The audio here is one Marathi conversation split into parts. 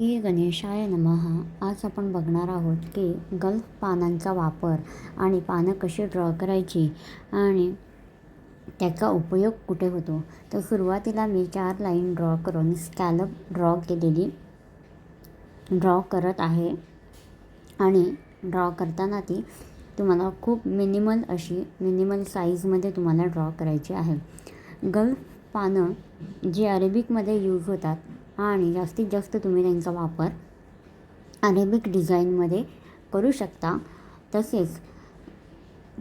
श्री गणेशाय नमः. आज आपण बघणार आहोत की गल्फ पानांचा वापर आणि पानं कशी ड्रॉ करायची आणि त्याचा उपयोग कुठे होतो? तर सुरुवातीला मी चार लाईन ड्रॉ करून स्कॅलप ड्रॉ केलेली ड्रॉ करत आहे. आणि ड्रॉ करताना ती तुम्हाला खूप मिनिमल अशी मिनिमल साईजमध्ये तुम्हाला ड्रॉ करायची आहे. गल्फ पानं जी अरेबिकमध्ये यूज होतात आणि जास्तीत जास्त तुम्ही त्यांचा वापर अरेबिक डिझाईनमध्ये करू शकता. तसेच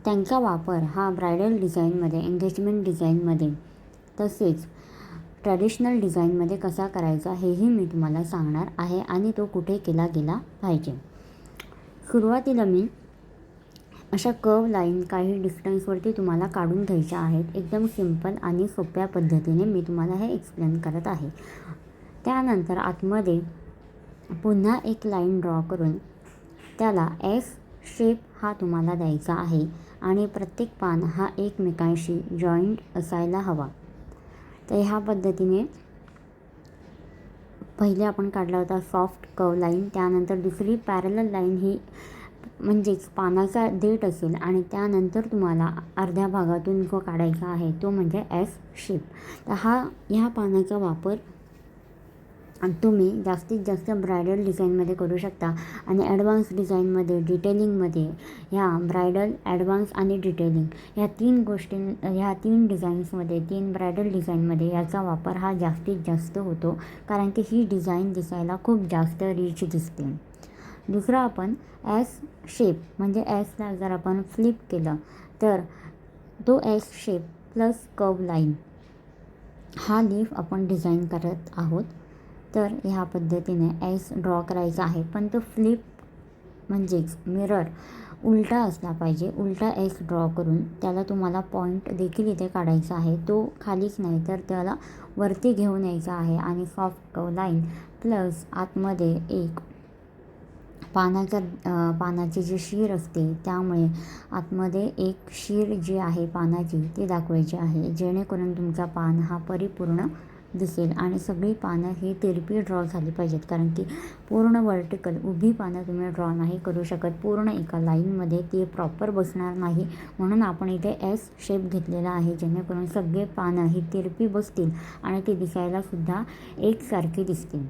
त्यांचा वापर हा ब्रायडल डिझाईनमध्ये एंगेजमेंट डिझाईनमध्ये तसेच ट्रॅडिशनल डिझाईनमध्ये कसा करायचा हेही मी तुम्हाला सांगणार आहे आणि तो कुठे केला गेला पाहिजे. सुरुवातीला मी अशा कव लाईन काही डिस्टन्सवरती तुम्हाला काढून घ्यायच्या आहेत. एकदम सिंपल आणि सोप्या पद्धतीने मी तुम्हाला हे एक्सप्लेन करत आहे. त्यानंतर आतमध्ये पुन्हा एक लाईन ड्रॉ करून त्याला एस शेप हा तुम्हाला द्यायचा आहे आणि प्रत्येक पान हा एकमेकांशी जॉईंट असायला हवा. तर ह्या पद्धतीने पहिले आपण काढला होता सॉफ्ट कव लाईन त्यानंतर दुसरी पॅरल लाईन ही म्हणजेच पानाचा देठ असेल आणि त्यानंतर तुम्हाला अर्ध्या भागातून जो काढायचा आहे तो म्हणजे एस शेप तर हा ह्या पानाचा वापर तुम्ही जास्तीत जास्त ब्रायडल डिझाईनमध्ये करू शकता. आणि ॲडव्हान्स डिझाईनमध्ये डिटेलिंगमध्ये ह्या ब्रायडल ॲडव्हान्स आणि डिटेलिंग ह्या तीन गोष्टी ह्या तीन डिझाईन्समध्ये तीन ब्रायडल डिझाईनमध्ये याचा वापर हा जास्तीत जास्त होतो. कारण की ही डिझाईन दिसायला खूप जास्त रिच दिसते. दुसरं आपण एस शेप म्हणजे एसला जर आपण फ्लिप केलं तर तो S shape plus curve line हा लीफ आपण डिझाईन करत आहोत. तर ह्या पद्धतीने एस ड्रॉ करायचा आहे. पण तो फ्लिप म्हणजेच मिरर उलटा असला पाहिजे. उलटा एस ड्रॉ करून त्याला तुम्हाला पॉईंट देखील इथे काढायचा आहे. तो खालीच नाही तर त्याला वरती घेऊन यायचा आहे. आणि सॉफ्ट कव लाईन प्लस आतमध्ये एक पानाचा पानाची जी शीर असते त्यामुळे आतमध्ये एक शीर जी आहे पानाची ती दाखवायची आहे. जेणेकरून तुमचा पान हा परिपूर्ण दिसेल. आणि सगळी पानं ही तिरपी ड्रॉ झाली पाहिजेत. कारण की पूर्ण वर्टिकल उभी पानं तुम्ही ड्रॉ नाही करू शकत. पूर्ण एका लाईनमध्ये ती प्रॉपर बसणार नाही. म्हणून आपण इथे एस शेप घेतलेला आहे. जेणेकरून सगळे पानं ही तिरपी बसतील आणि ती दिसायलासुद्धा एकसारखी दिसतील.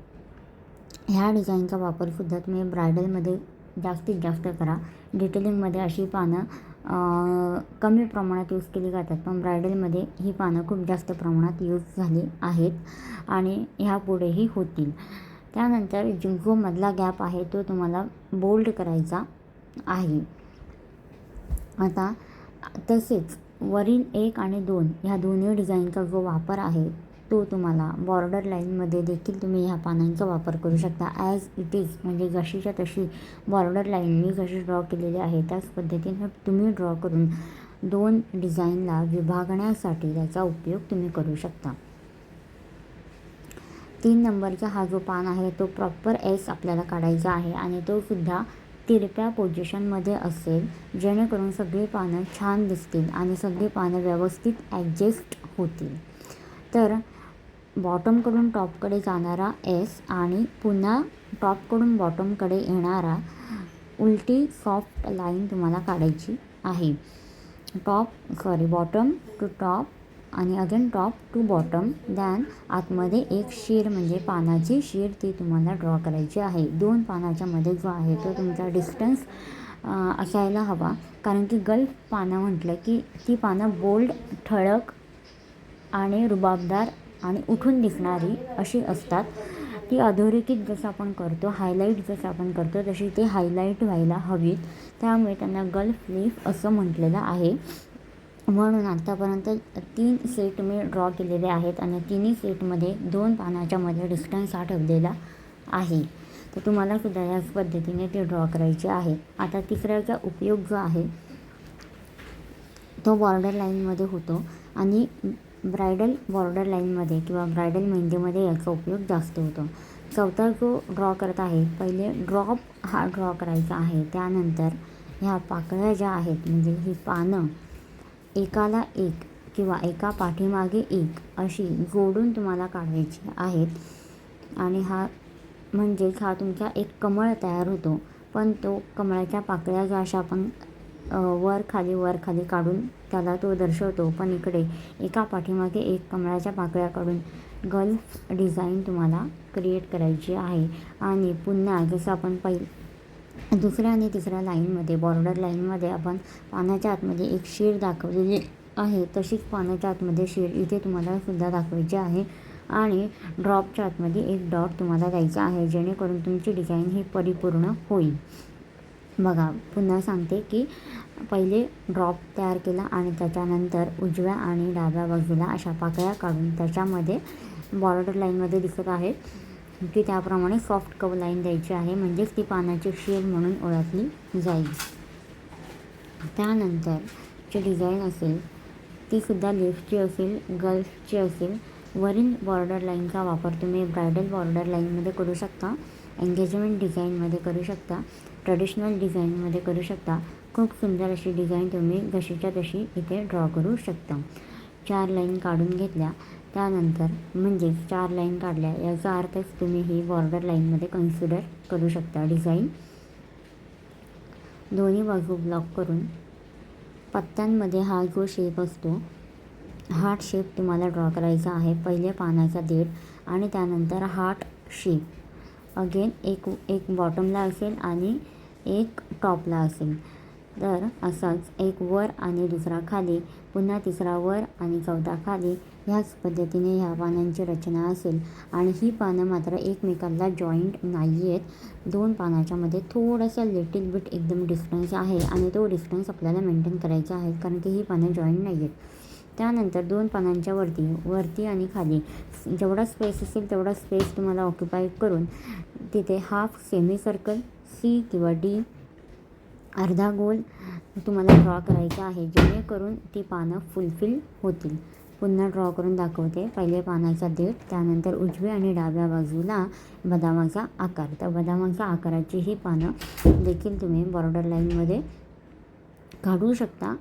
ह्या डिझाईनचा वापरसुद्धा तुम्ही ब्रायडलमध्ये जास्तीत जास्त करा. डिटेलिंगमध्ये अशी पानं कमी प्रमाणात यूज केली जातात. पण ब्रायडलमध्ये ही पानं खूप जास्त प्रमाणात यूज झाली आहेत आणि ह्यापुढेही होतील. त्यानंतर जो मधला गॅप आहे तो तुम्हाला बोल्ड करायचा आहे. आता तसेच वरील एक आणि दोन ह्या दोन्ही डिझाईनचा जो वापर आहे तो तुम्हाला बॉर्डर लाईनमध्ये देखील तुम्ही ह्या पानांचा वापर करू शकता. ॲज इट इज म्हणजे जशीच्या तशी बॉर्डर लाईन मी जशी ड्रॉ केलेली आहे त्याच पद्धतीने तुम्ही ड्रॉ करून दोन डिझाईनला विभागण्यासाठी त्याचा उपयोग तुम्ही करू शकता. तीन नंबरचा हा जो पान आहे तो प्रॉपर एस आपल्याला काढायचा आहे आणि तो सुद्धा तिरप्या पोझिशनमध्ये असेल जेणेकरून सगळी पानं छान दिसतील आणि सगळी पानं व्यवस्थित ॲडजस्ट होतील. तर बॉटमकडून टॉपकडे जाणारा एस आणि पुन्हा टॉपकडून बॉटमकडे येणारा उलटी सॉफ्ट लाईन तुम्हाला काढायची आहे. Top sorry bottom to top आणि again top to bottom. Then आतमध्ये एक शीर म्हणजे पानाची शीर ती तुम्हाला ड्रॉ करायची आहे. दोन पानाच्या मध्ये जो आहे तो तुमचा डिस्टन्स असायला हवा. कारण की गल्फ पानं म्हटलं की ती पानं बोल्ड ठळक आणि रुबाबदार आणि उठून दिसणारी अशी असतात. ती अधोरेखित जसं आपण करतो हायलाईट जसं आपण करतो तशी ते हायलाईट व्हायला हवीत. त्यामुळे त्यांना गल्फ लीफ असं म्हटलेलं आहे. म्हणून आत्तापर्यंत तीन सेट मी ड्रॉ केलेले आहेत आणि तिन्ही सेटमध्ये दोन पानाच्या मध्ये डिस्टन्स हा ठेवलेला आहे. तर तुम्हाला सुद्धा याच पद्धतीने ते ड्रॉ करायचे आहे. आता तिसऱ्याचा उपयोग जो आहे तो बॉर्डर लाईनमध्ये होतो आणि ब्रायडल बॉर्डर लाईनमध्ये किंवा ब्रायडल मेहंदीमध्ये याचा उपयोग जास्त होतो. चौथा जो ड्रॉ करत आहे पहिले ड्रॉप हा ड्रॉ करायचा आहे. त्यानंतर ह्या पाकळ्या ज्या आहेत म्हणजे ही पानं एकाला एक किंवा एका पाठीमागे एक अशी जोडून तुम्हाला काढायची आहेत. आणि हा म्हणजेच हा तुमचा एक कमळ तयार होतो. पण तो कमळाच्या पाकळ्या ज्या अशा आपण वर खाली वर खाली काढून त्याला तो दर्शवतो. पण इकडे एका पाठीमागे एक कमळाच्या पाकळ्या काढून गल्फ डिझाईन तुम्हाला क्रिएट करायची आहे. आणि पुन्हा जसं आपण पहि दुसऱ्या आणि तिसऱ्या लाईनमध्ये बॉर्डर लाईनमध्ये आपण पानाच्या आतमध्ये एक शीर दाखवलेली आहे. तशीच पानाच्या आतमध्ये शीर इथे तुम्हाला सुद्धा दाखवायची आहे. आणि ड्रॉपच्या आतमध्ये एक डॉट तुम्हाला द्यायचा आहे जेणेकरून तुमची डिझाईन ही परिपूर्ण होईल. बघा पुन्हा सांगते की पहिले ड्रॉप तयार केला आणि त्याच्यानंतर उजव्या आणि डाव्या बाजूला अशा पाकळ्या काढून त्याच्यामध्ये बॉर्डर लाईनमध्ये दिसत आहे की त्याप्रमाणे सॉफ्ट कव लाईन द्यायची आहे म्हणजेच ती पानाची शेल म्हणून ओळखली जाईल. त्यानंतर जी डिझाईन असेल तीसुद्धा लेफ्टची असेल गर्ल्सची असेल वरील बॉर्डर लाईनचा वापर तुम्ही ब्रायडल बॉर्डर लाईनमध्ये करू शकता एंगेजमेंट डिझाईनमध्ये करू शकता ट्रेडिशनल डिझाईनमध्ये करू शकता. खूप सुंदर अशी डिझाईन तुम्ही जशीच्या तशी इथे ड्रॉ करू शकता. चार लाईन काढून घेतल्या. त्यानंतर म्हणजेच चार लाईन काढल्या. याचा अर्थच तुम्ही ही बॉर्डर लाईनमध्ये कन्सिडर करू शकता डिझाईन. दोन्ही बाजू ब्लॉक करून पत्त्यांमध्ये हा जो शेप असतो हार्ट शेप तुम्हाला ड्रॉ करायचा आहे पहिले पानाचा देठ आणि त्यानंतर हार्ट शेप. अगेन एक एक बॉटमला असेल आणि एक टॉपला असेल. तर असाच एक वर आणि दुसरा खाली पुन्हा तिसरा वर आणि चौथा खाली ह्याच पद्धतीने ह्या पानांची रचना असेल. आणि ही पानं मात्र एकमेकांना जॉईंट नाही आहेत दोन पानाच्या मध्ये थोडंसं लिटिल बिट एकदम डिस्टन्स आहे आणि तो डिस्टन्स आपल्याला मेंटेन करायचा आहे कारण की ही पानं जॉईंट नाही आहेत त्यानंतर दोन पानांच्या वरती वरती आणि खाली. जेवढा स्पेस असेल तेवढा स्पेस तुम्हाला ऑक्युपाय करून तिथे हाफ सेमी सर्कल सी किंवा डी अर्धा गोल तुम्हाला ड्रॉ करायचा आहे. जेणेकरून ती पानं फुलफिल होतील. पुन्हा ड्रॉ करून दाखवते. पहिले पानाचा देठ त्यानंतर उजव्या आणि डाव्या बाजूला बदामाचा आकार. तर बदामाच्या आकाराची ही पानं देखील तुम्ही बॉर्डर लाईनमध्ये काढू शकता.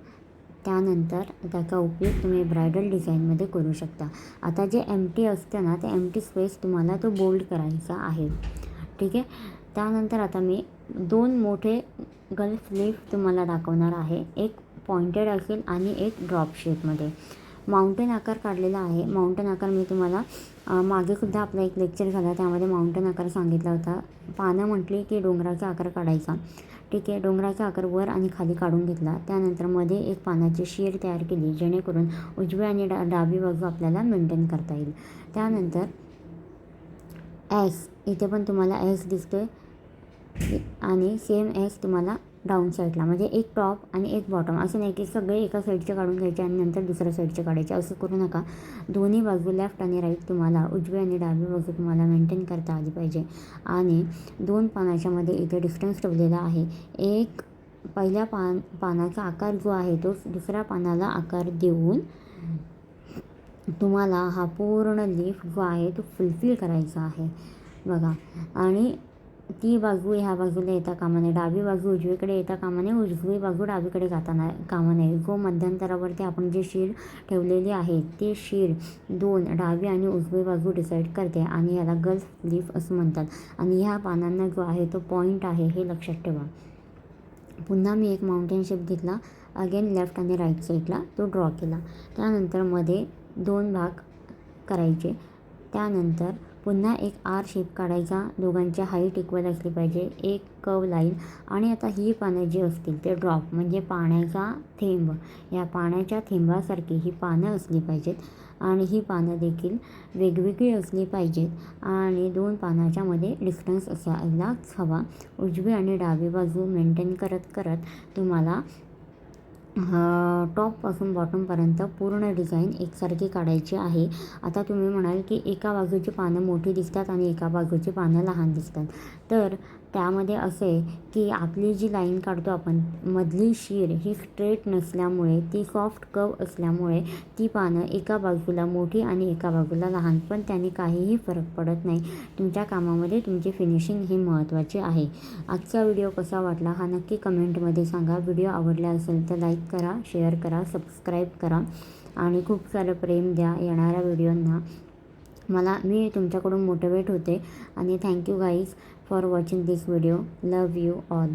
त्यानंतर त्याचा उपयोग तुम्ही ब्रायडल डिझाईनमध्ये करू शकता. आता जे एम टी असतं ना ते एम टी स्पेस तुम्हाला तो बोल्ड करायचा आहे. ठीक आहे? त्यानंतर आता मी दोन मोठे गल्फ लीफ तुम्हाला दाखवणार आहे. एक पॉइंटेड असेल आणि एक ड्रॉप शेपमध्ये माउंटेन आकार काढलेला आहे. माउंटेन आकार मी तुम्हाला मागेसुद्धा आपला एक लेक्चर झाला. त्यामध्ये माउंटेन आकार सांगितला होता. पानं म्हटली की डोंगराचा आकार काढायचा. ठीक आहे डोंगराचा आकार वर आणि खाली काढून घेतला. त्यानंतरमध्ये एक पानाची शीर तयार केली जेणेकरून उजवी आणि डा डावी बाजू आपल्याला मेंटेन करता येईल. त्यानंतर एस इथे पण तुम्हाला एस दिसतोय. आणि सेम एस तुम्हाला डाऊन साईडला म्हणजे एक टॉप आणि एक बॉटम असं नाही की सगळे एका साईडचे काढून घ्यायचे आणि नंतर दुसऱ्या साईडचे काढायचे. असं करू नका. दोन्ही बाजू लेफ्ट आणि राईट तुम्हाला उजवी आणि डावी बाजू तुम्हाला मेंटेन करता आली पाहिजे. आणि दोन पानाच्यामध्ये इथे डिस्टन्स ठेवलेला आहे. एक पहिल्या पान पानाचा आकार जो आहे तो दुसऱ्या पानाला आकार देऊन तुम्हाला हा पूर्ण लीफ जो आहे तो फुलफिल करायचा आहे. बघा. आणि ती बाजू ह्या बाजूला येता कामा नये. डावी बाजू उजवीकडे येता कामा नये. उजवी बाजू डावीकडे जाताना कामा नये. जो मध्यंतरावरती आपण जे शीर ठेवलेली आहे ते शीर दोन डावी आणि उजवी बाजू डिसाईड करते आणि याला गल्फ लीफ असं म्हणतात. आणि ह्या पानांना जो आहे तो पॉईंट आहे हे लक्षात ठेवा. पुन्हा मी एक माउंटेन शेप घेतला. अगेन लेफ्ट आणि राईट साईडला तो ड्रॉ केला. त्यानंतरमध्ये दोन भाग करायचे. त्यानंतर पुन्हा एक आर शेप काढायचा. दोघांची हाईट इक्वल असली पाहिजे. एक कव लाईन आणि आता ही पानं जी असतील ते ड्रॉप म्हणजे पाण्याचा थेंब. या पाण्याच्या थेंबासारखी ही पानं असली पाहिजेत. आणि ही पानं देखील वेगवेगळी असली पाहिजेत. आणि दोन पानाच्यामध्ये डिस्टन्स असायलाच हवा. उजवी आणि डावी बाजू मेंटेन करत करत तुम्हाला टॉपपासून बॉटमपर्यंत पूर्ण डिझाईन एकसारखी काढायची आहे. आता तुम्ही म्हणाल की एका बाजूची पानं मोठी दिसतात आणि एका बाजूची पानं लहान दिसतात. तर त्यामध्ये असं आहे की आपली जी लाईन काढतो आपण मधली शीर ही स्ट्रेट नसल्यामुळे ती सॉफ्ट कव असल्यामुळे ती पानं एका बाजूला मोठी आणि एका बाजूला लहान. पण त्याने काहीही फरक पडत नाही. तुमच्या कामामध्ये तुमची फिनिशिंग ही महत्त्वाची आहे. आजचा व्हिडिओ कसा वाटला हा नक्की कमेंटमध्ये सांगा. व्हिडिओ आवडला असेल तर लाईक करा शेअर करा सबस्क्राईब करा आणि खूप सारं प्रेम द्या येणाऱ्या व्हिडिओंना. मला मी तुमच्याकडून मोटिवेट होते आणि thank you guys. for watching this video. Love you all.